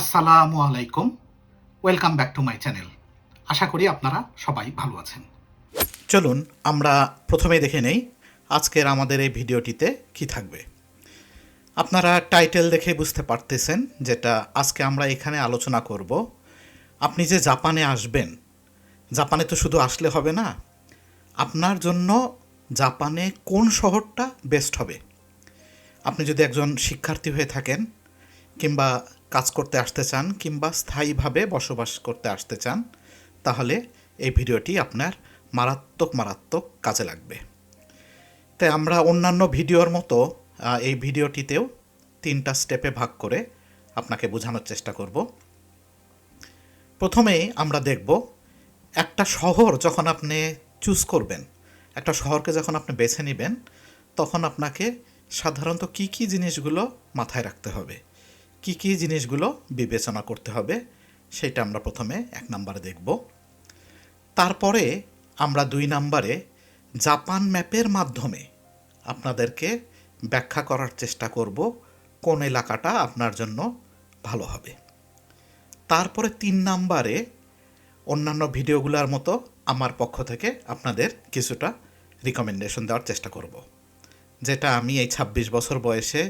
আসসালামু আলাইকুম। Welcome back to my channel আশা করি আপনারা সবাই ভালো আছেন। চলুন, আমরা প্রথমে দেখে নেই আজকের আমাদের এই ভিডিওটিতে কি থাকবে। আপনারা টাইটেল দেখে বুঝতে পারতেছেন যেটা আজকে আমরা এখানে আলোচনা করব। আপনি যে জাপানে আসবেন, জাপানে তো শুধু আসলে হবে না, আপনার জন্য জাপানে কোন শহরটা বেস্ট হবে? আপনি যদি একজন শিক্ষার্থী হয়ে থাকেন কিংবা কাজ করতে আসতে চান কিংবা স্থায়ীভাবে বসবাস করতে আসতে চান, তাহলে এই ভিডিওটি আপনার মারাত্মক মারাত্মক কাজে লাগবে। তাই আমরা অন্যান্য ভিডিওর মতো এই ভিডিওটিতেও তিনটা স্টেপে ভাগ করে আপনাকে বোঝানোর চেষ্টা করব। প্রথমেই আমরা দেখব একটা শহর যখন আপনি চুজ করবেন, একটা শহরকে যখন আপনি বেছে নেবেন, তখন আপনাকে সাধারণত কি কি জিনিসগুলো মাথায় রাখতে হবে। কি কি জিনিসগুলো বিবেচনা করতে হবে, সেটা আমরা প্রথমে এক নম্বরে দেখব। তারপরে আমরা দুই নম্বরে জাপান ম্যাপের মাধ্যমে আপনাদেরকে ব্যাখ্যা করার চেষ্টা করব, কোন এলাকাটা আপনার জন্য ভালো হবে। তারপরে তিন নাম্বারে অন্যান্য ভিডিওগুলোর মতো আমার পক্ষ থেকে আপনাদের কিছুটা রিকমেন্ডেশন দেওয়ার চেষ্টা করব, যেটা আমি এই ২৬ বছর বয়সে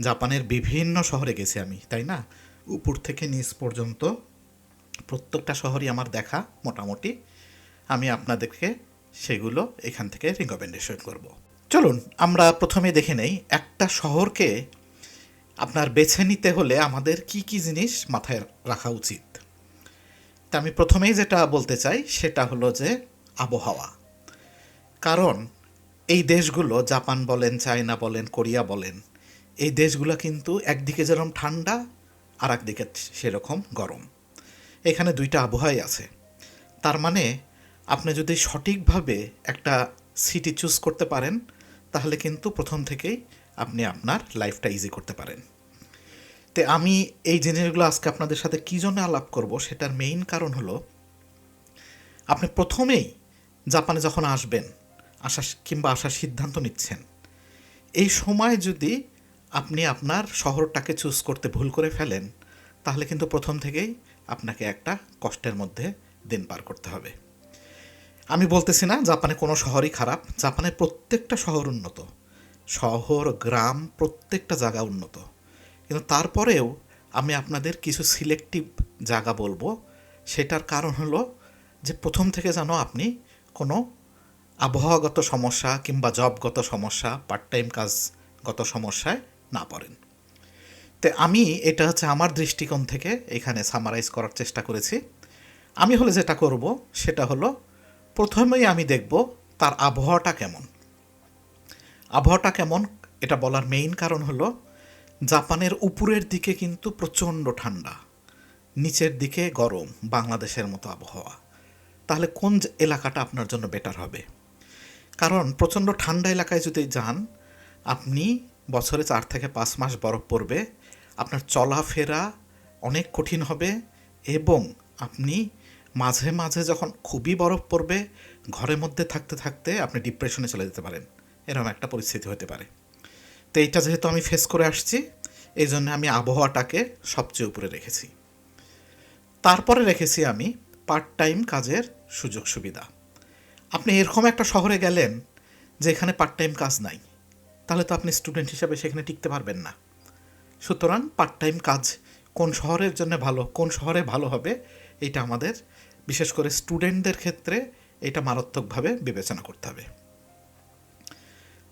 জাপানের বিভিন্ন শহরে গেছি আমি, তাই না? উপর থেকে নিচ পর্যন্ত প্রত্যেকটা শহরই আমার দেখা মোটামুটি। আমি আপনাদেরকে সেগুলো এখান থেকে রিকমেন্ডেশন করব। চলুন, আমরা প্রথমে দেখে নেই একটা শহরকে আপনার বেছে নিতে হলে আমাদের কি কি জিনিস মাথায় রাখা উচিত। তা আমি প্রথমেই যেটা বলতে চাই, সেটা হলো যে আবহাওয়া। কারণ এই দেশগুলো, জাপান বলেন, চায়না বলেন, কোরিয়া বলেন এই দেশগুলো কিন্তু একদিকে যেরকম ঠান্ডা আর একদিকে সেরকম গরম। এখানে দুইটা আবহাওয়াই আছে। তার মানে আপনি যদি সঠিকভাবে একটা সিটি চুজ করতে পারেন, তাহলে কিন্তু প্রথম থেকেই আপনি আপনার লাইফটা ইজি করতে পারেন। তে আমি এই জিনিসগুলো আজকে আপনাদের সাথে কী জন্য আলাপ করব, সেটার মেইন কারণ হলো, আপনি প্রথমেই জাপানে যখন আসবেন আসা কিংবা আসার সিদ্ধান্ত নিচ্ছেন, এই সময় যদি আপনি আপনার শহরটাকে চুজ করতে ভুল করে ফেলেন, তাহলে কিন্তু প্রথম থেকেই আপনাকে একটা কষ্টের মধ্যে দিন পার করতে হবে। আমি বলতেছি না জাপানে কোনো শহরই খারাপ, জাপানের প্রত্যেকটা শহর উন্নত। শহর, গ্রাম, প্রত্যেকটা জায়গা উন্নত। কিন্তু তারপরেও আমি আপনাদের কিছু সিলেক্টিভ জায়গা বলব, সেটার কারণ হলো যে প্রথম থেকে যেন আপনি কোনো আবহাওয়াগত সমস্যা কিংবা জবগত সমস্যা পার্ট টাইম কাজগত সমস্যায় না পড়েন। তো আমি এটা হচ্ছে আমার দৃষ্টিকোণ থেকে এখানে সামারাইজ করার চেষ্টা করেছি। আমি হলে যেটা করব সেটা হলো প্রথমেই আমি দেখব তার আবহাওয়াটা কেমন। আবহাওয়াটা কেমন এটা বলার মেইন কারণ হলো জাপানের উপরের দিকে কিন্তু প্রচণ্ড ঠান্ডা, নিচের দিকে গরম, বাংলাদেশের মতো আবহাওয়া। তাহলে কোন এলাকাটা আপনার জন্য বেটার হবে? কারণ প্রচণ্ড ঠান্ডা এলাকায় যদি যান, আপনি বছরে চার থেকে পাঁচ মাস বরফ পড়বে, আপনার চলাফেরা অনেক কঠিন হবে এবং আপনি মাঝে মাঝে যখন খুবই বরফ পড়বে, ঘরের মধ্যে থাকতে থাকতে আপনি ডিপ্রেশনে চলে যেতে পারেন। এরকম একটা পরিস্থিতি হতে পারে। তো এইটা যেহেতু আমি ফেস করে আসছি, এই জন্য আমি আবহাওয়াটাকে সবচেয়ে উপরে রেখেছি। তারপরে রেখেছি আমি পার্ট টাইম কাজের সুযোগ সুবিধা আপনি এরকম একটা শহরে গেলেন যে এখানে পার্ট টাইম কাজ নাই। তাহলে তো আপনি স্টুডেন্ট হিসাবে সেখানে টিকতে পারবেন না। সুতরাং পার্ট টাইম কাজ কোন শহরের জন্য ভালো, কোন শহরে ভালো হবে, এটা আমাদের, বিশেষ করে স্টুডেন্টদের ক্ষেত্রে এটা মারাত্মকভাবে বিবেচনা করতে হবে।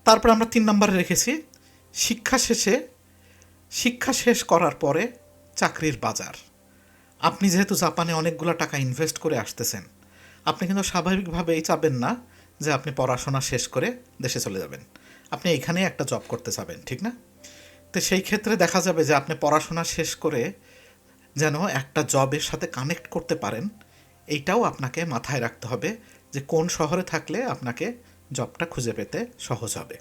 তারপর আমরা তিন নম্বরে রেখেছি, শিক্ষা শেষে, শিক্ষা শেষ করার পরে চাকরির বাজার। আপনি যেহেতু জাপানে অনেকগুলো টাকা ইনভেস্ট করে আসতেছেন, আপনি কিন্তু স্বাভাবিকভাবেই চাবেন না যে আপনি পড়াশোনা শেষ করে দেশে চলে যাবেন। আপনি এখানে একটা জব করতে চাবেন, ঠিক না? তো সেই ক্ষেত্রে দেখা যাবে যে আপনি পড়াশোনা শেষ করে যেন একটা জবের সাথে কানেক্ট করতে পারেন, এইটাও আপনাকে মাথায় রাখতে হবে যে কোন শহরে থাকলে আপনাকে জবটা খুঁজে পেতে সহজ হবে।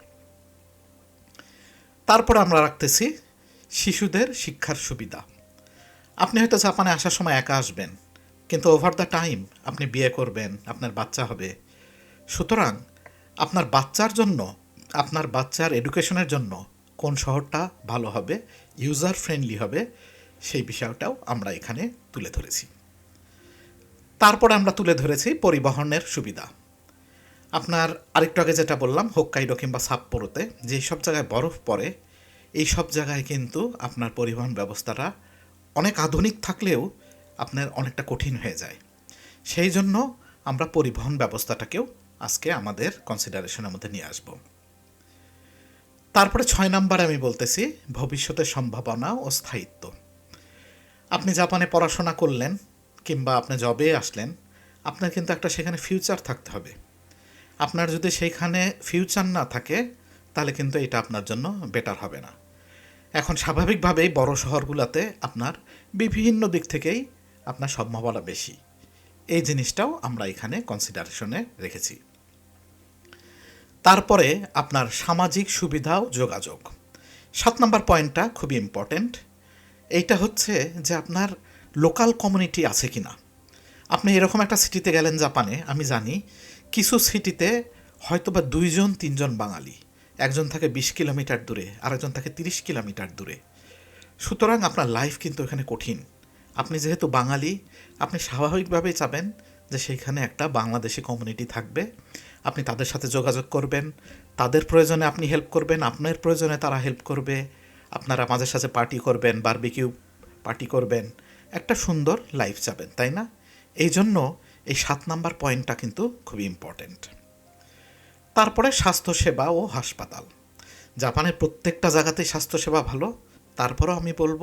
তারপর আমরা রাখতেছি শিশুদের শিক্ষার সুবিধা। আপনি হয়তো জাপানে আসার সময় একা আসবেন, কিন্তু ওভার দ্য টাইম আপনি বিয়ে করবেন, আপনার বাচ্চা হবে। সুতরাং আপনার বাচ্চার জন্য আপনার বাচ্চার এডুকেশনের জন্য কোন শহরটা ভালো হবে ইউজার ফ্রেন্ডলি হবে, সেই বিষয়টাও আমরা এখানে তুলে ধরেছি। তারপরে আমরা তুলে ধরেছি পরিবহনের সুবিধা। আপনার আরেকটু আগে যেটা বললাম হোক্কাইডো কিংবা সাপ্পোরোতে যেই সব জায়গায় বরফ পড়ে, এই সব জায়গায় কিন্তু আপনার পরিবহন ব্যবস্থাটা অনেক আধুনিক থাকলেও আপনার অনেকটা কঠিন হয়ে যায়। সেই জন্য আমরা পরিবহন ব্যবস্থাটাকেও আজকে আমাদের কনসিডারেশনের মধ্যে নিয়ে আসব। তারপরে ছয় নাম্বার আমি বলতেছি, ভবিষ্যতের সম্ভাবনা ও স্থায়িত্ব। আপনি জাপানে পড়াশোনা করলেন কিংবা আপনি জবে আসলেন, আপনার কিন্তু একটা সেখানে ফিউচার থাকতে হবে। আপনার যদি সেইখানে ফিউচার না থাকে, তাহলে কিন্তু এটা আপনার জন্য বেটার হবে না। এখন স্বাভাবিকভাবেই বড় শহরগুলোতে আপনার বিভিন্ন দিক থেকেই আপনার সম্ভাবনা বেশি। এই জিনিসটাও আমরা এখানে কনসিডারেশনে রেখেছি। তারপরে আপনার সামাজিক সুবিধা ও যোগাযোগ। সাত নম্বর পয়েন্টটা খুবই ইম্পর্ট্যান্ট এইটা হচ্ছে যে আপনার লোকাল কমিউনিটি আছে কি না আপনি এরকম একটা সিটিতে গেলেন জাপানে, আমি জানি। কিছু সিটিতে হয়তো বা দুইজন, তিনজন বাঙালি। একজন থাকে বিশ কিলোমিটার দূরে, আরেকজন থাকে তিরিশ কিলোমিটার দূরে। সুতরাং আপনার লাইফ কিন্তু এখানে কঠিন। আপনি যেহেতু বাঙালি, আপনি স্বাভাবিকভাবেই চাবেন যে সেইখানে একটা বাংলাদেশি কমিউনিটি থাকবে। আপনি তাদের সাথে যোগাযোগ করবেন। তাদের প্রয়োজনে আপনি হেল্প করবেন, আপনার প্রয়োজনে তারা হেল্প করবে। আপনারা মাঝে সাঝে পার্টি করবেন বারবিকিউ পার্টি করবেন। একটা সুন্দর লাইফ যাবেন, তাই না? এই জন্য এই সাত নাম্বার পয়েন্টটা কিন্তু খুবই ইম্পর্ট্যান্ট তারপরে স্বাস্থ্যসেবা ও হাসপাতাল। জাপানের প্রত্যেকটা জায়গাতেই স্বাস্থ্যসেবা ভালো। তারপরেও আমি বলব,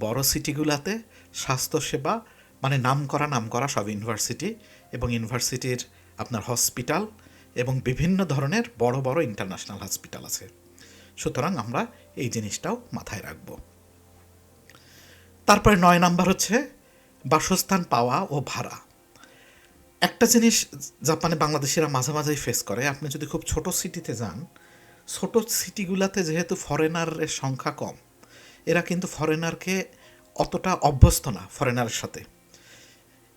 বড় সিটিগুলোতে স্বাস্থ্যসেবা মানে নাম করা নাম করা সব ইউনিভার্সিটি এবং ইউনিভার্সিটির আপনার হসপিটাল এবং বিভিন্ন ধরনের বড় বড় ইন্টারন্যাশনাল হসপিটাল আছে। সুতরাং আমরা এই জিনিসটাও মাথায় রাখব। তারপরে নয় নাম্বার হচ্ছে বাসস্থান পাওয়া ও ভাড়া। একটা জিনিস জাপানে বাংলাদেশিরা মাঝে মাঝেই ফেস করে, আপনি যদি খুব ছোট সিটিতে যান, ছোট সিটিগুলোতে যেহেতু ফরেনারের সংখ্যা কম, এরা কিন্তু ফরেনারকে অতটা অভ্যস্ত না ফরেনারের সাথে।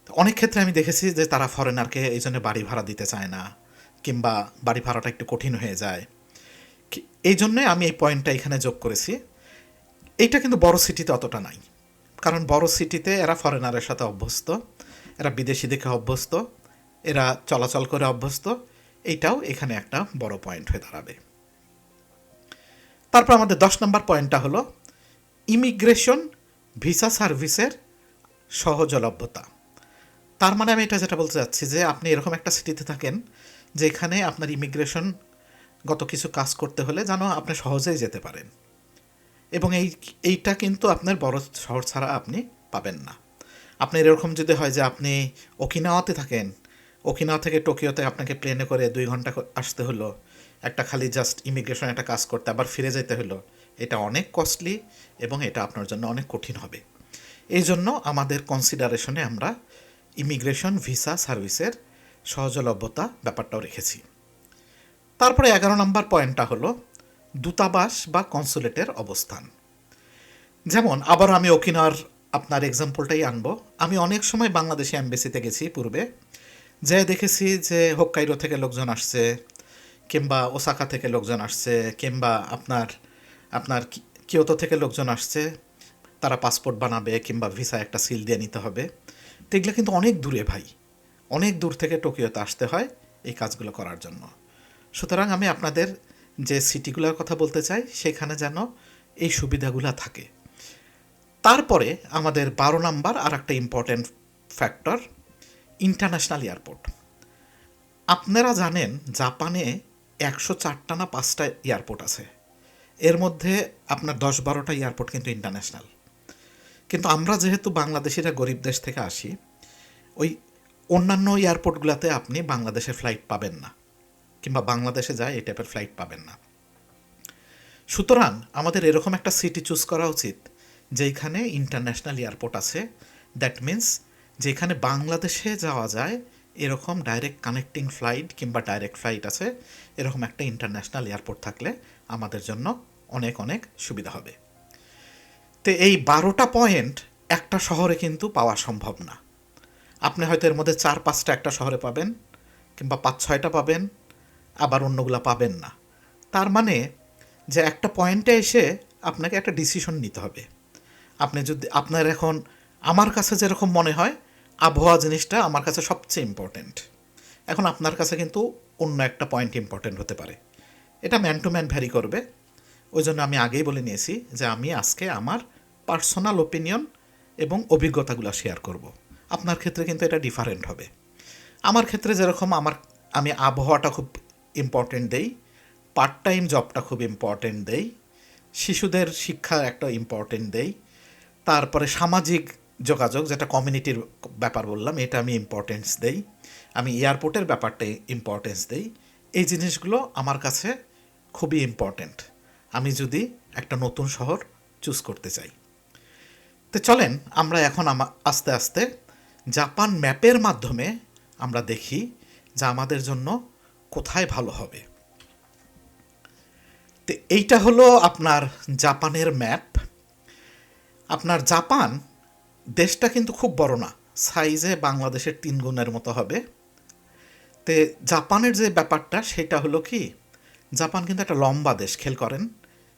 অনেক ক্ষেত্রে আমি দেখেছি যে তারা ফরেনারকে এই জন্য বাড়ি ভাড়া দিতে চায় না। কিংবা বাড়ি ভাড়াটা একটু কঠিন হয়ে যায়। এই জন্যে আমি এই পয়েন্টটা এখানে যোগ করেছি। এইটা কিন্তু বড় সিটিতে অতটা নাই। কারণ বড় সিটিতে এরা ফরেনারের সাথে অভ্যস্ত, এরা বিদেশি দেখে অভ্যস্ত, এরা চলাচল করে অভ্যস্ত, এইটাও এখানে একটা বড় পয়েন্ট হয়ে দাঁড়াবে। তারপর আমাদের দশ নম্বর পয়েন্টটা হলো ইমিগ্রেশন ভিসা সার্ভিসের সহজলভ্যতা। তার মানে আমি এটা যেটা বলতে চাচ্ছি যে আপনি এরকম একটা সিটিতে থাকেন যেখানে আপনার ইমিগ্রেশন গত কিছু কাজ করতে হলে যেন আপনি সহজেই যেতে পারেন। এবং এই, এইটা কিন্তু আপনার বড় শহর ছাড়া আপনি পাবেন না। আপনার এরকম যদি হয় যে আপনি ওকিনাওয়াতে থাকেন, ওকিনাওয়া থেকে টোকিওতে আপনাকে প্লেনে করে দুই ঘণ্টা আসতে হলো, একটা খালি জাস্ট ইমিগ্রেশন একটা কাজ করতে আবার ফিরে যেতে হলো, এটা অনেক কস্টলি এবং এটা আপনার জন্য অনেক কঠিন হবে। এই জন্য আমাদের কনসিডারেশনে আমরা ইমিগ্রেশন ভিসা সার্ভিসের সহজলভ্যতা ব্যাপারটাও রেখেছি। তারপরে এগারো নম্বর পয়েন্টটা হলো দূতাবাস বা কনসুলেটের অবস্থান। যেমন, আবার আমি ওকিনার আপনার এক্সাম্পলটাই আনব। আমি অনেক সময় বাংলাদেশে অ্যাম্বাসিতে গেছি পূর্বে। যে দেখেছি যে হোক্কাইরো থেকে লোকজন আসছে, কিংবা ওসাকা থেকে লোকজন আসছে, কিংবা আপনার আপনার কিয়োতো থেকে লোকজন আসছে। তারা পাসপোর্ট বানাবে, কিংবা ভিসা একটা সিল দিয়ে নিতে হবে। তো এগুলো কিন্তু অনেক দূরে ভাই। অনেক দূর থেকে টোকিওতে আসতে হয় এই কাজগুলো করার জন্য। সুতরাং আমি আপনাদের যে সিটিগুলোর কথা বলতে চাই, সেখানে যেন এই সুবিধাগুলো থাকে। তারপরে আমাদের বারো নাম্বার আর একটা ইম্পর্ট্যান্ট ফ্যাক্টর ইন্টারন্যাশনাল এয়ারপোর্ট আপনারা জানেন জাপানে একশো চারটা না পাঁচটা এয়ারপোর্ট আছে। এর মধ্যে আপনার দশ বারোটা এয়ারপোর্ট কিন্তু ইন্টারন্যাশনাল কিন্তু আমরা যেহেতু বাংলাদেশিরা গরিব দেশ থেকে আসি, ওই অন্যান্য এয়ারপোর্টগুলোতে আপনি বাংলাদেশের ফ্লাইট পাবেন না, কিংবা বাংলাদেশে যায় এই টাইপের ফ্লাইট পাবেন না। সুতরাং আমাদের এরকম একটা সিটি চুজ করা উচিত যেখানে ইন্টারন্যাশনাল এয়ারপোর্ট আছে। দ্যাট মিন্স যেখানে বাংলাদেশে যাওয়া যায়, এরকম ডাইরেক্ট কানেক্টিং ফ্লাইট কিংবা ডাইরেক্ট ফ্লাইট আছে, এরকম একটা ইন্টারন্যাশনাল এয়ারপোর্ট থাকলে আমাদের জন্য অনেক অনেক সুবিধা হবে। তো এই বারোটা পয়েন্ট একটা শহরে কিন্তু পাওয়া সম্ভব না। আপনি হয়তো এর মধ্যে চার, পাঁচটা একটা শহরে পাবেন কিংবা পাঁচ, ছয়টা পাবেন, আবার অন্যগুলা পাবেন না। তার মানে যে একটা পয়েন্টে এসে আপনাকে একটা ডিসিশন নিতে হবে। আপনি যদি, আপনার এখন, আমার কাছে যেরকম মনে হয়, আবহাওয়া জিনিসটা আমার কাছে সবচেয়ে ইম্পর্ট্যান্ট এখন আপনার কাছে কিন্তু অন্য একটা পয়েন্ট ইম্পর্ট্যান্ট হতে পারে। এটা ম্যান টু ম্যান ভ্যারি করবে। ওই জন্য আমি আগেই বলে নিয়েছি যে আমি আজকে আমার পার্সোনাল ওপিনিয়ন এবং অভিজ্ঞতাগুলো শেয়ার করব। আপনার ক্ষেত্রে কিন্তু এটা ডিফারেন্ট হবে। আমার ক্ষেত্রে যেরকম আমার, আমি আবহাওয়াটা খুব ইম্পর্টেন্ট দেই পার্ট টাইম জবটা খুব ইম্পর্টেন্ট দেই, শিশুদের শিক্ষা একটা ইম্পর্টেন্ট দেই, তারপরে সামাজিক যোগাযোগ, যেটা কমিউনিটির ব্যাপার বললাম, এটা আমি ইম্পর্টেন্স দেই, আমি এয়ারপোর্টের ব্যাপারটা ইম্পর্টেন্স দেই, এই জিনিসগুলো আমার কাছে খুবই ইম্পর্টেন্ট আমি যদি একটা নতুন শহর চুজ করতে চাই। তো চলেন, আমরা এখন আমা- আস্তে আস্তে জাপান ম্যাপের মাধ্যমে আমরা দেখি যে আমাদের জন্য কোথায় ভালো হবে। তো এইটা হলো আপনার জাপানের ম্যাপ। আপনার জাপান দেশটা কিন্তু খুব বড় না, সাইজে বাংলাদেশের তিন গুণের মতো হবে। তে জাপানের যে ব্যাপারটা, সেটা হলো কি, জাপান কিন্তু একটা লম্বা দেশ খেল করেন।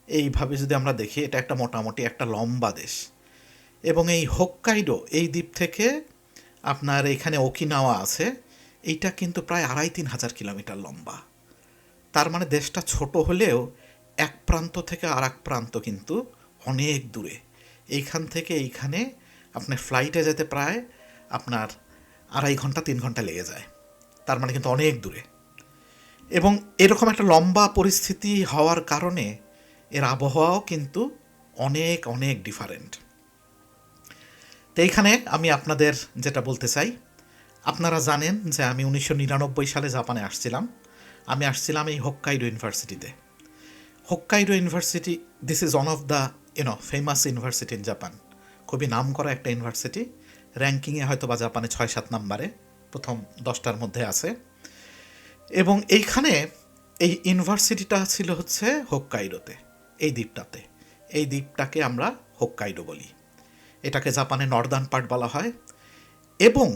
এইভাবে যদি আমরা দেখি, এটা একটা মোটামুটি একটা লম্বা দেশ। এবং এই হোক্কাইডো, এই দ্বীপ থেকে আপনার এখানে ওকিনাওয়া আছে। এইটা কিন্তু প্রায় আড়াই তিন হাজার কিলোমিটার লম্বা। তার মানে দেশটা ছোট হলেও এক প্রান্ত থেকে আর এক প্রান্ত কিন্তু অনেক দূরে। এইখান থেকে এইখানে আপনার ফ্লাইটে যেতে প্রায় আপনার আড়াই ঘণ্টা, তিন ঘণ্টা লেগে যায়। তার মানে কিন্তু অনেক দূরে। এবং এরকম একটা লম্বা পরিস্থিতি হওয়ার কারণে এর আবহাওয়াও কিন্তু অনেক অনেক ডিফারেন্ট তো এইখানে আমি আপনাদের যেটা বলতে চাই, আপনারা জানেন যে আমি উনিশশো নিরানব্বই সালে জাপানে আসছিলাম। আমি আসছিলাম এই হোক্কাইডো ইউনিভার্সিটিতে। Hokkaido university this is one of the you know famous university in Japan খুবই নাম করা একটা ইউনিভার্সিটি। র্যাঙ্কিংয়ে হয়তো বা জাপানে ছয় সাত নাম্বারে, প্রথম দশটার মধ্যে আছে। এবং এইখানে এই ইউনিভার্সিটিটা ছিল হচ্ছে হোক্কাইডোতে, এই দ্বীপটাতে। এই দ্বীপটাকে আমরা হোক্কাইডো বলি। এটাকে জাপানে নর্দার্ন পার্ট বলা হয়, এবং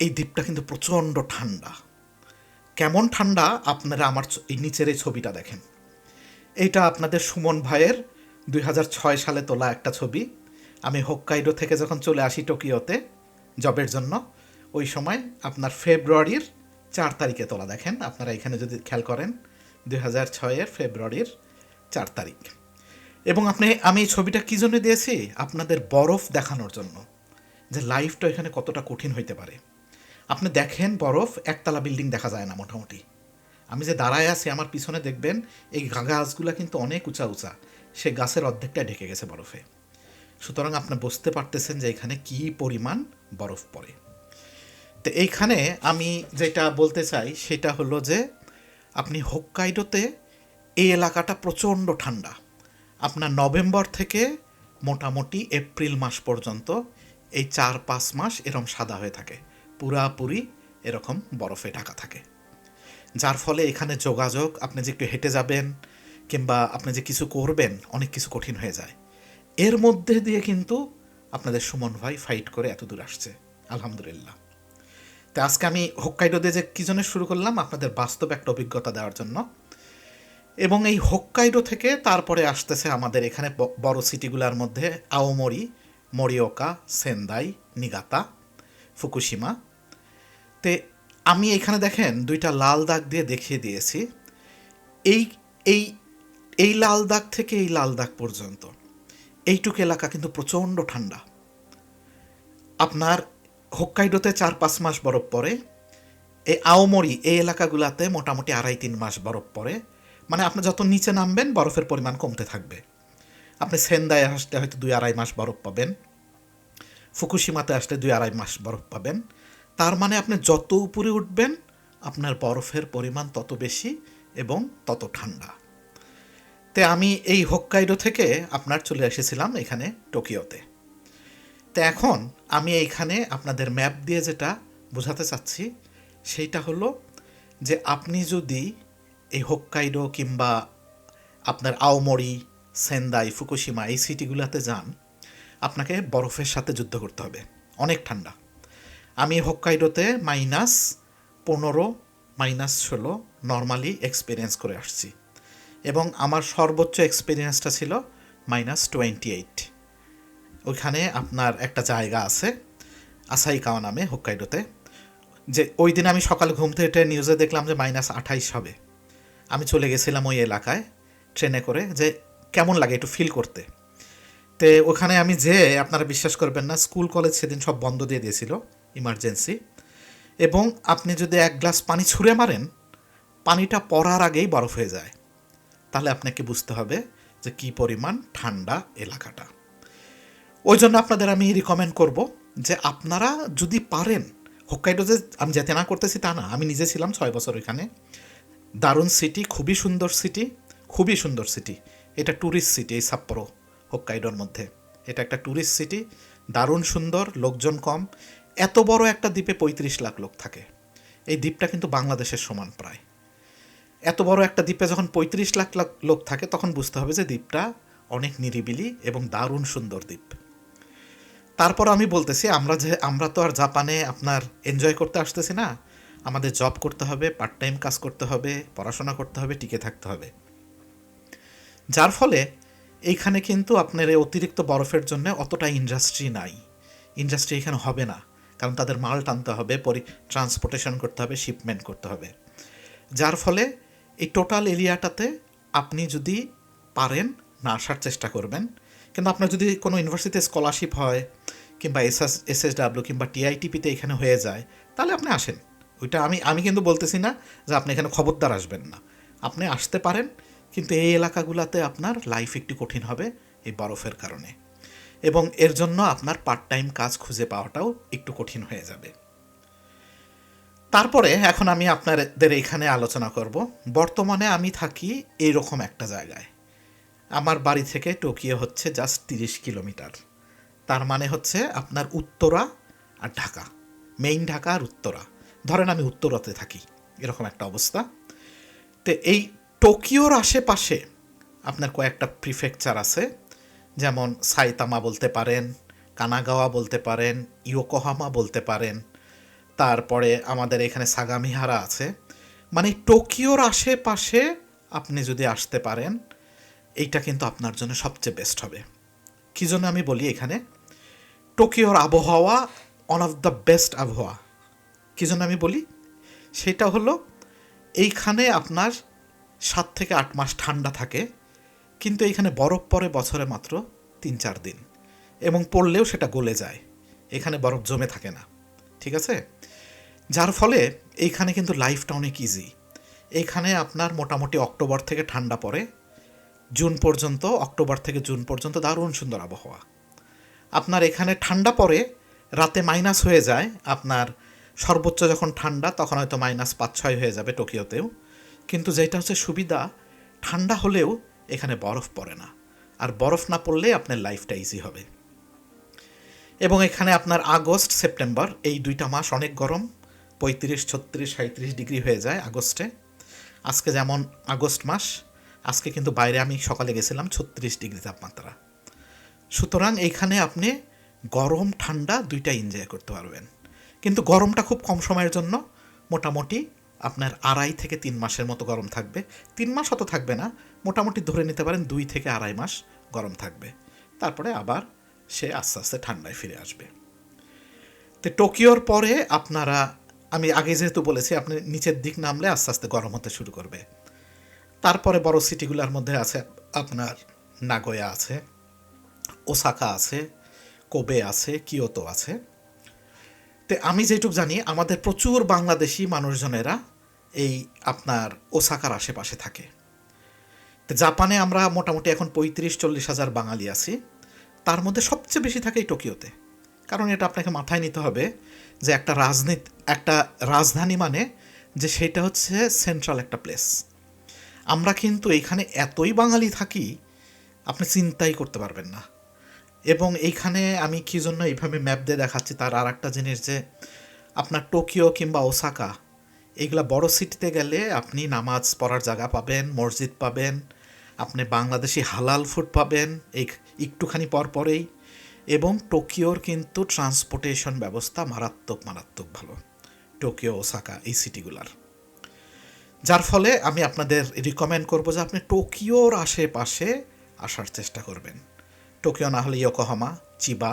এই দ্বীপটা কিন্তু প্রচণ্ড ঠান্ডা। কেমন ঠান্ডা? আপনারা আমার এই নিচের এই ছবিটা দেখেন। এইটা আপনাদের সুমন ভাইয়ের দুই হাজার ছয় সালে তোলা একটা ছবি। আমি হোক্কাইডো থেকে যখন চলে আসি টোকিওতে জবের জন্য, ওই সময় আপনার ফেব্রুয়ারির চার তারিখে তোলা। দেখেন, আপনারা এখানে যদি খেয়াল করেন, দুই হাজার ছয়ের ফেব্রুয়ারির চার তারিখ। এবং আপনি, আমি এই ছবিটা কী জন্য দিয়েছি? আপনাদের বরফ দেখানোর জন্য। যে লাইফটা এখানে কতটা কঠিন হইতে পারে। আপনি দেখেন বরফ, একতলা বিল্ডিং দেখা যায় না মোটামুটি। আমি যে দাঁড়ায় আছি, আমার পিছনে দেখবেন, এই গাছগুলা কিন্তু অনেক উঁচা উঁচা। সে গাছের অর্ধেকটা ঢেকে গেছে বরফে। সুতরাং আপনি বুঝতে পারতেছেন যে এখানে কী পরিমাণ বরফ পড়ে। তো এইখানে আমি যেটা বলতে চাই, সেটা হলো যে, আপনি হোক্কাইডোতে এই এলাকাটা প্রচণ্ড ঠান্ডা। আপনার নভেম্বর থেকে মোটামুটি এপ্রিল মাস পর্যন্ত এই চার পাঁচ মাস এরকম সাদা হয়ে থাকে। পুরাপুরি এরকম বরফে ঢাকা থাকে। যার ফলে এখানে যোগাযোগ, আপনি যে একটু হেঁটে যাবেন কিংবা আপনি যে কিছু করবেন, অনেক কিছু কঠিন হয়ে যায়। এর মধ্যে দিয়ে কিন্তু আপনাদের সুমন ভাই ফাইট করে এত দূর আসছে। আলহামদুলিল্লাহ। তো আজকে আমি হোক্কাইডো দিয়ে যে কী জন্য শুরু করলাম, আপনাদের বাস্তব একটা অভিজ্ঞতা দেওয়ার জন্য। এবং এই হোক্কাইডো থেকে তারপরে আসতেছে আমাদের এখানে বড় সিটিগুলোর মধ্যে Aomori, Morioka, Sendai, Niigata, Fukushima. তে আমি এখানে দেখেন দুইটা লাল দাগ দিয়ে দেখিয়ে দিয়েছি। এই এই এই লাল দাগ থেকে এই লাল দাগ পর্যন্ত। এইটুকু এলাকা কিন্তু প্রচণ্ড ঠান্ডা। আপনার হোক্কাইডোতে চার পাঁচ মাস বরফ পড়ে। এই আওমরি এই এলাকাগুলোতে মোটামুটি আড়াই তিন মাস বরফ পড়ে। মানে আপনি যত নিচে নামবেন, বরফের পরিমাণ কমতে থাকবে। আপনি সেন্দায় আসতে হয়তো দুই আড়াই মাস বরফ পাবেন। ফুকুশিমাতে আসলে দুই আড়াই মাস বরফ পাবেন। তার মানে আপনি যত উপরে উঠবেন, আপনার বরফের পরিমাণ তত বেশি এবং তত ঠান্ডা। তে আমি এই হোক্কাইডো থেকে আপনার চলে এসেছিলাম এখানে টোকিওতে। তো এখন আমি এইখানে আপনাদের ম্যাপ দিয়ে যেটা বোঝাতে চাচ্ছি, সেইটা হলো যে আপনি যদি এই হোক্কাইডো কিংবা আপনার আওমরি, সেন্দাই, ফুকুশিমা এই সিটিগুলোতে যান, আপনাকে বরফের সাথে যুদ্ধ করতে হবে। অনেক ঠান্ডা। আমি হোক্কাইডোতে মাইনাস পনেরো, মাইনাস ষোলো নর্মালি এক্সপিরিয়েন্স করে আসছি। এবং আমার সর্বোচ্চ এক্সপিরিয়েন্সটা ছিল মাইনাস টোয়েন্টি এইট। ওইখানে আপনার একটা জায়গা আছে আসাইকাওয়া নামে হোক্কাইডোতে। যে ওই দিন আমি সকাল ঘুম থেকে নিউজে দেখলাম যে মাইনাস আঠাইশ হবে। আমি চলে গেছিলাম ওই এলাকায় ট্রেনে করে যে কেমন লাগে একটু ফিল করতে। তে ওখানে আমি যে, আপনারা বিশ্বাস করবেন না, স্কুল, কলেজ সেদিন সব বন্ধ দিয়ে দিয়েছিল ইমার্জেন্সি এবং আপনি যদি এক গ্লাস পানি ছুঁড়ে মারেন, পানিটা পড়ার আগেই বরফ হয়ে যায়। তাহলে আপনাকে বুঝতে হবে যে কি পরিমাণ ঠান্ডা এলাকাটা। ওই জন্য আপনাদের আমি রিকমেন্ড করব যে আপনারা যদি পারেন হোক্কাইডো যে আমি যেতে না করতেছি তা না, আমি নিজে ছিলাম ছয় বছর ওইখানে। দারুণ সিটি খুবই সুন্দর সিটি খুবই সুন্দর সিটি এটা ট্যুরিস্ট সিটি এই সাপ্পোরো হোক্কাইডোর মধ্যে। এটা একটা ট্যুরিস্ট সিটি দারুণ সুন্দর, লোকজন কম। এত বড় একটা দ্বীপে পঁয়ত্রিশ লাখ লোক থাকে। এই দ্বীপটা কিন্তু বাংলাদেশের সমান প্রায়। এত বড় একটা দ্বীপে যখন পঁয়ত্রিশ লাখ লাখ লোক থাকে, তখন বুঝতে হবে যে দ্বীপটা অনেক নিরিবিলি এবং দারুণ সুন্দর দ্বীপ। তারপর আমি বলতেছি, আমরা যে, আমরা তো আর জাপানে আপনার এনজয় করতে আসতেছি না। আমাদের জব করতে হবে পার্ট টাইম কাজ করতে হবে, পড়াশোনা করতে হবে, টিকে থাকতে হবে। যার ফলে এইখানে কিন্তু আপনার এই অতিরিক্ত বরফের জন্য অতটা ইন্ডাস্ট্রি নাই। ইন্ডাস্ট্রি এখানে হবে না, কারণ তাদের মাল টানতে হবে, পরি ট্রান্সপোর্টেশন করতে হবে শিপমেন্ট করতে হবে। যার ফলে এই টোটাল এরিয়াটাতে আপনি যদি পারেন, না আসার চেষ্টা করবেন। কিন্তু আপনার যদি কোনো ইউনিভার্সিটিতে স্কলারশিপ হয়, কিংবা S S S S W কিংবা টিআইটিপিতে এখানে হয়ে যায়, তাহলে আপনি আসেন। ওইটা আমি আমি কিন্তু বলতেছি না যে আপনি এখানে খবরদার আসবেন না। আপনি আসতে পারেন, কিন্তু এই এলাকাগুলোতে আপনার লাইফ একটু কঠিন হবে এই বরফের কারণে। এবং এর জন্য আপনার পার্ট টাইম কাজ খুঁজে পাওয়াটাও একটু কঠিন হয়ে যাবে। তারপরে এখন আমি আপনাদের এখানে আলোচনা করব। বর্তমানে আমি থাকি এইরকম একটা জায়গায়। আমার বাড়ি থেকে টোকিও হচ্ছে জাস্ট তিরিশ কিলোমিটার। তার মানে হচ্ছে আপনার উত্তরা আর ঢাকা। মেইন ঢাকা আর উত্তরা। ধরেন আমি উত্তরাতে থাকি, এরকম একটা অবস্থা। তো এই টোকিওর আশেপাশে আপনার কয়েকটা প্রিফেকচার আছে, যেমন সাইতামা বলতে পারেন, কানাগাওয়া বলতে পারেন, ইয়োকোহামা বলতে পারেন, তারপরে আমাদের এখানে সাগামিহারা আছে। মানে টোকিওর আশেপাশে আপনি যদি আসতে পারেন, এইটা কিন্তু আপনার জন্য সবচেয়ে বেস্ট হবে। কী জন্য আমি বলি এখানে? টোকিওর আবহাওয়া ওয়ান অফ দ্য বেস্ট আবহাওয়া। কী জন্য আমি বলি? সেটা হলো, এইখানে আপনার সাত থেকে আট মাস ঠান্ডা থাকে, কিন্তু এইখানে বরফ পড়ে বছরে মাত্র তিন চার দিন, এবং পড়লেও সেটা গলে যায়। এখানে বরফ জমে থাকে না, ঠিক আছে? যার ফলে এইখানে কিন্তু লাইফটা অনেক ইজি এইখানে আপনার মোটামুটি অক্টোবর থেকে ঠান্ডা পড়ে, জুন পর্যন্ত, অক্টোবর থেকে জুন পর্যন্ত দারুণ সুন্দর আবহাওয়া। আপনার এখানে ঠান্ডা পড়ে, রাতে মাইনাস হয়ে যায়, আপনার সর্বোচ্চ যখন ঠান্ডা, তখন হয়তো মাইনাস পাঁচ ছয় হয়ে যাবে টোকিওতেও। কিন্তু যেটা হচ্ছে সুবিধা, ঠান্ডা হলেও এখানে বরফ পড়ে না। আর বরফ না পড়লে আপনার লাইফটা ইজি হবে। এবং এখানে আপনার আগস্ট, সেপ্টেম্বর, এই দুইটা মাস অনেক গরম। পঁয়ত্রিশ, ছত্রিশ সাঁত্রিশ ডিগ্রি হয়ে যায় আগস্টে। আজকে যেমন আগস্ট মাস, আজকে কিন্তু বাইরে আমি সকালে গেছিলাম ছত্রিশ ডিগ্রি তাপমাত্রা। সুতরাং এইখানে আপনি গরম, ঠান্ডা দুইটা এনজয় করতে পারবেন। কিন্তু গরমটা খুব কম সময়ের জন্য। মোটামুটি আপনার আড়াই থেকে তিন মাসের মতো গরম থাকবে। তিন মাস অত থাকবে না, মোটামুটি ধরে নিতে পারেন দুই থেকে আড়াই মাস গরম থাকবে। তারপরে আবার সে আস্তে আস্তে ঠান্ডায় ফিরে আসবে। তো টোকিওর পরে আপনারা, আমি আগে যেহেতু বলেছি, আপনি নিচের দিক নামলে আস্তে আস্তে গরম হতে শুরু করবে। তারপরে বড় সিটিগুলোর মধ্যে আছে আপনার নাগোয়া আছে, ওসাকা আছে, কোবে আছে, কিয়োতো আছে। তো আমি যেটুকু জানি, আমাদের প্রচুর বাংলাদেশি মানুষজনেরা এই আপনার ওসাকার আশেপাশে থাকে। তো জাপানে আমরা মোটামুটি এখন পঁয়ত্রিশ, চল্লিশ হাজার বাঙালি আছি। তার মধ্যে সবচেয়ে বেশি থাকে এই টোকিওতে। কারণ এটা আপনাকে মাথায় নিতে হবে যে একটা রাজনীতি, একটা রাজধানী মানে যে সেটা হচ্ছে সেন্ট্রাল একটা প্লেস। আমরা কিন্তু এইখানে এতই বাঙালি থাকি, আপনি চিন্তাই করতে পারবেন না। এবং এইখানে আমি কী জন্য এইভাবে ম্যাপ দিয়ে দেখাচ্ছি তার আর একটা জিনিস যে, আপনার টোকিও কিংবা ওসাকা, এইগুলা বড় সিটিতে গেলে আপনি নামাজ পড়ার জায়গা পাবেন, মসজিদ পাবেন, আপনি বাংলাদেশি হালাল ফুড পাবেন, এই একটুখানি পর পরেই। এবং টোকিওর কিন্তু ট্রান্সপোর্টেশন ব্যবস্থা মারাত্মক মারাত্মক ভালো, টোকিও, ওসাকা, এই সিটিগুলার যার ফলে আমি আপনাদের রিকমেন্ড করব যে আপনি টোকিওর আশেপাশে আসার চেষ্টা করবেন। টোকিও না হলে ইয়োকোহামা, চিবা,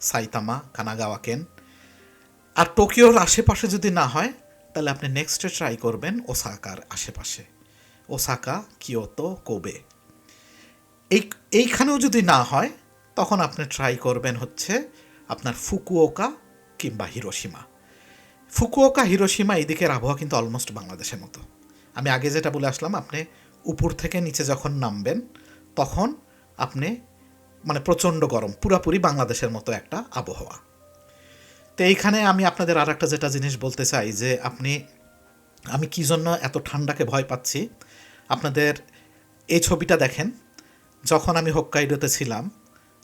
সাইতামা কানাগাওয়াকেন আর টোকিওর আশেপাশে যদি না হয়, তাহলে আপনি নেক্সটে ট্রাই করবেন ওসাকার আশেপাশে। Osaka, Kyoto, Kobe. এই, এইখানেও যদি না হয়, তখন আপনি ট্রাই করবেন হচ্ছে আপনার ফুকুওকা কিংবা হিরোসীমা ফুকুওকা হিরোসীমা এই দিকের আবহাওয়া কিন্তু অলমোস্ট বাংলাদেশের মতো। আমি আগে যেটা বলে আসলাম, আপনি উপর থেকে নিচে যখন নামবেন, তখন আপনি মানে প্রচণ্ড গরম, পুরাপুরি বাংলাদেশের মতো একটা আবহাওয়া। তো এইখানে আমি আপনাদের আর একটা যেটা জিনিস বলতে চাই যে আপনি, আমি কী জন্য এত ঠান্ডাকে ভয় পাচ্ছি? আপনাদের এই ছবিটা দেখেন, যখন আমি হোক্কাইডোতে ছিলাম,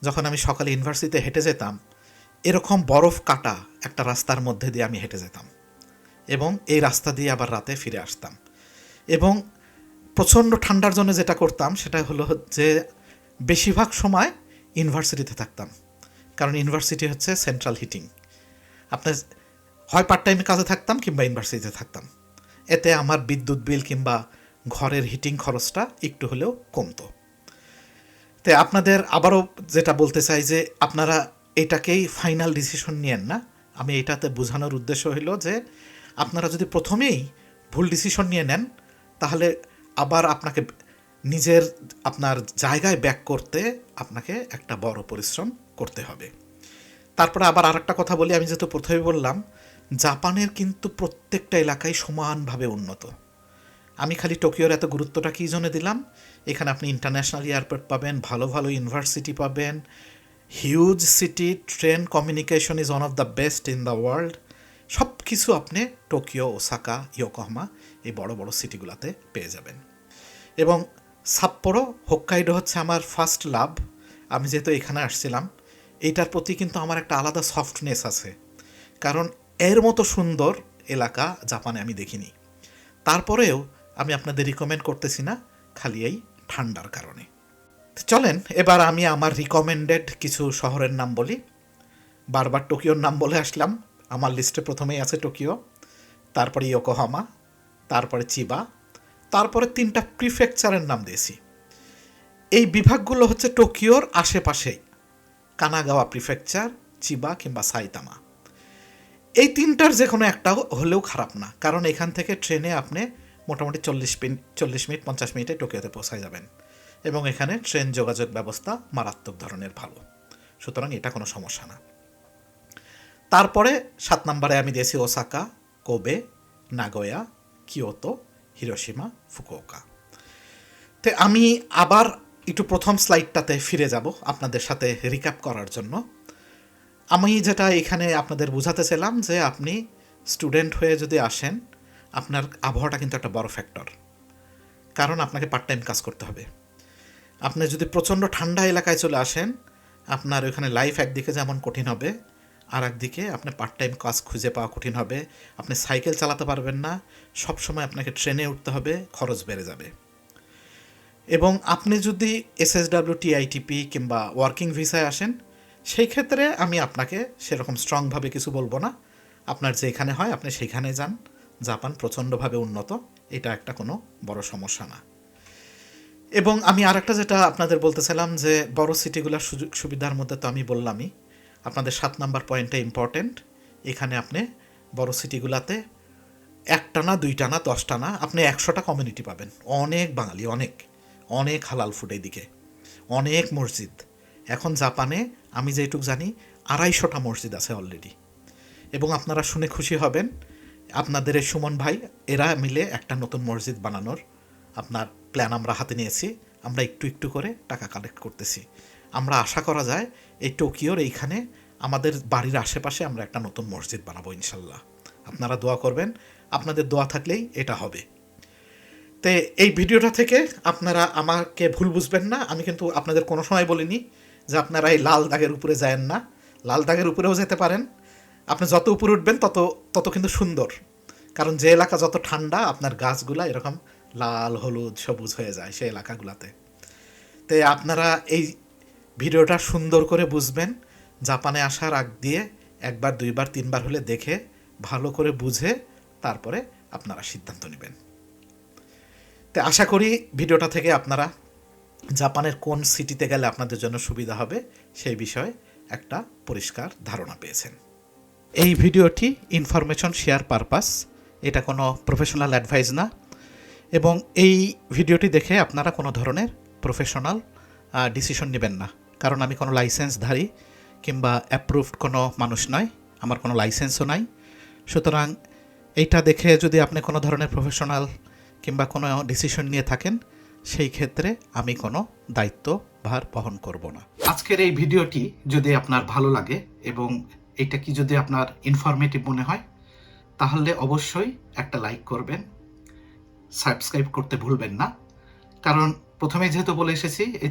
যখন আমি সকালে ইউনিভার্সিটিতে হেঁটে যেতাম, এরকম বরফ কাটা একটা রাস্তার মধ্যে দিয়ে আমি হেঁটে যেতাম এবং এই রাস্তা দিয়ে আবার রাতে ফিরে আসতাম। এবং প্রচণ্ড ঠান্ডার জন্য যেটা করতাম সেটা হলো যে বেশিরভাগ সময় ইউনিভার্সিটিতে থাকতাম। কারণ ইউনিভার্সিটি হচ্ছে সেন্ট্রাল হিটিং। আপনার হয় পার্ট টাইমে কাজে থাকতাম কিংবা ইউনিভার্সিটিতে থাকতাম। এতে আমার বিদ্যুৎ বিল কিংবা ঘরের হিটিং খরচটা একটু হলেও কমতো। তো আপনাদের আবারও যেটা বলতে চাই যে আপনারা এটাকেই ফাইনাল ডিসিশন নিয়েন না। আমি এটাতে বোঝানোর উদ্দেশ্য হইল যে আপনারা যদি প্রথমেই ভুল ডিসিশন নিয়ে নেন, তাহলে আবার আপনাকে নিজের আপনার জায়গায় ব্যাক করতে আপনাকে একটা বড় পরিশ্রম করতে হবে। তারপরে আবার আরেকটা কথা বলি, আমি যেহেতু প্রথমে বললাম, জাপানের কিন্তু প্রত্যেকটা এলাকায় সমানভাবে উন্নত। আমি খালি টোকিওর এত গুরুত্বটা কী জন্য দিলাম? এখানে আপনি ইন্টারন্যাশনাল এয়ারপোর্ট পাবেন, ভালো ভালো ইউনিভার্সিটি পাবেন huge city train communication is one of the best in the world সব কিছু আপনি টোকিও, ওসাকা, ইয়োকোহামা এই বড় বড় সিটিগুলোতে পেয়ে যাবেন। এবং সাপ্পোরো, হোক্কাইডো হচ্ছে আমার ফার্স্ট লাভ আমি যেহেতু এখানে আসছিলাম এইটার প্রতি কিন্তু আমার একটা আলাদা সফটনেস আছে। কারণ এর মতো সুন্দর এলাকা জাপানে আমি দেখিনি। তারপরেও আমি আপনাদের রিকমেন্ড করতেছি না, খালি এই ঠান্ডার কারণে। চলেন, এবার আমি আমার রিকমেন্ডেড কিছু শহরের নাম বলি। বারবার টোকিওর নাম বলে আসলাম। আমার লিস্টে প্রথমেই আছে টোকিও, তারপরে ইয়োকোহামা, তারপরে চিবা তারপরে তিনটা প্রিফেকচারের নাম দিয়েছি। এই বিভাগগুলো হচ্ছে টোকিওর আশেপাশেই কানাগাওয়া প্রিফেকচার, চিবা কিংবা সাইতামা। এই তিনটার যে কোনো একটা হলেও খারাপ না, কারণ এখান থেকে ট্রেনে আপনি মোটামুটি চল্লিশ মিনিট চল্লিশ মিনিট, পঞ্চাশ মিনিটে টোকিওতে পৌঁছায় যাবেন এবং এখানে ট্রেন যোগাযোগ ব্যবস্থা মারাত্মক ধরনের ভালো। সুতরাং এটা কোনো সমস্যা না। তারপরে সাত নম্বরে আমি দিয়েছি Osaka, Kobe, Nagoya, Kyoto Hiroshima Fukuoka. তো আমি আবার একটু প্রথম স্লাইডটাতে ফিরে যাব আপনাদের সাথে রিক্যাপ করার জন্য। আমি যেটা এখানে আপনাদের বোঝাতে চাইলাম যে আপনি স্টুডেন্ট হয়ে যদি আসেন, আপনার আবহাওয়াটা কিন্তু একটা বড় ফ্যাক্টর কারণ আপনাকে পার্ট টাইম কাজ করতে হবে। আপনি যদি প্রচণ্ড ঠান্ডা এলাকায় চলে আসেন, আপনার ওখানে লাইফ একদিকে যেমন কঠিন হবে আর একদিকে আপনি পার্ট টাইম কাজ খুঁজে পাওয়া কঠিন হবে, আপনি সাইকেল চালাতে পারবেন না সব সময় আপনাকে ট্রেনে উঠতে হবে, খরচ বেড়ে যাবে। এবং আপনি যদি এসএসডাব্লিউ টিআইটিপি কিংবা ওয়ার্কিং ভিসায় আসেন, সেই ক্ষেত্রে আমি আপনাকে সেরকম স্ট্রংভাবে কিছু বলব না। আপনার যেখানে হয়, আপনি সেখানে যান। জাপান প্রচণ্ডভাবে উন্নত, এটা একটা কোনো বড় সমস্যা না। এবং আমি আরেকটা যেটা আপনাদের বলতেছিলাম যে, বড় সিটিগুলোর সুযোগ সুবিধার মধ্যে তো আমি বললামই আপনাদের সাত নাম্বার পয়েন্টটা ইম্পর্টেন্ট এখানে আপনি বড় সিটিগুলাতে একটা না, দুইটা না, দশটা না, আপনি একশোটা কমিউনিটি পাবেন। অনেক বাঙালি, অনেক। অনেক হালাল ফুড দিকে অনেক মসজিদ। এখন জাপানে, আমি যেটুক জানি, আড়াইশোটা মসজিদ আছে অলরেডি এবং আপনারা শুনে খুশি হবেন, আপনাদের এই সুমন ভাই, এরা মিলে একটা নতুন মসজিদ বানানোর আপনার প্ল্যান আমরা হাতে নিয়েছি। আমরা একটু একটু করে টাকা কালেক্ট করতেছি। আমরা আশা করা যায় এই টোকিওর এইখানে আমাদের বাড়ির আশেপাশে আমরা একটা নতুন মসজিদ বানাবো ইনশাল্লাহ। আপনারা দোয়া করবেন, আপনাদের দোয়া থাকলেই এটা হবে। তে এই ভিডিওটা থেকে আপনারা আমাকে ভুল বুঝবেন না, আমি কিন্তু আপনাদের কোনো সময় বলিনি যে আপনারা এই লাল দাগের উপরে যায়েন না। লাল দাগের উপরেও যেতে পারেন। আপনি যত উপরে উঠবেন তত তত কিন্তু সুন্দর। কারণ যে এলাকা যত ঠান্ডা, আপনার গাছগুলা এরকম লাল, হলুদ, সবুজ হয়ে যায় সেই এলাকাগুলোতে। তে আপনারা এই ভিডিওটা সুন্দর করে বুঝবেন, জাপানে আসার আগ দিয়ে একবার, দুইবার, তিনবার হলে দেখে, ভালো করে বুঝে, তারপরে আপনারা সিদ্ধান্ত নেবেন। তো আশা করি ভিডিওটা থেকে আপনারা জাপানের কোন সিটিতে গেলে আপনাদের জন্য সুবিধা হবে, সেই বিষয়ে একটা পরিষ্কার ধারণা পেয়েছেন। এই ভিডিওটি ইনফরমেশন শেয়ার পারপাস, এটা কোনো প্রফেশনাল অ্যাডভাইস না এবং এই ভিডিওটি দেখে আপনারা কোনো ধরনের প্রফেশনাল ডিসিশন নেবেন না। কারণ আমি কোনো লাইসেন্সধারী কিংবা অ্যাপ্রুভড কোনো মানুষ নয়, আমার কোনো লাইসেন্সও নাই। সুতরাং এইটা দেখে যদি আপনি কোনো ধরনের প্রফেশনাল কিংবা কোনো ডিসিশন নিয়ে থাকেন, সেই ক্ষেত্রে আমি কোনো দায়িত্ব ভার বহন করব না। আজকের এই ভিডিওটি যদি আপনার ভালো লাগে এবং এটা কি যদি আপনার ইনফরমেটিভ মনে হয়, তাহলে অবশ্যই একটা লাইক করবেন। সাবস্ক্রাইব করতে ভুলবেন না। কারণ প্রথমে যেহেতু বলে এসেছি, এই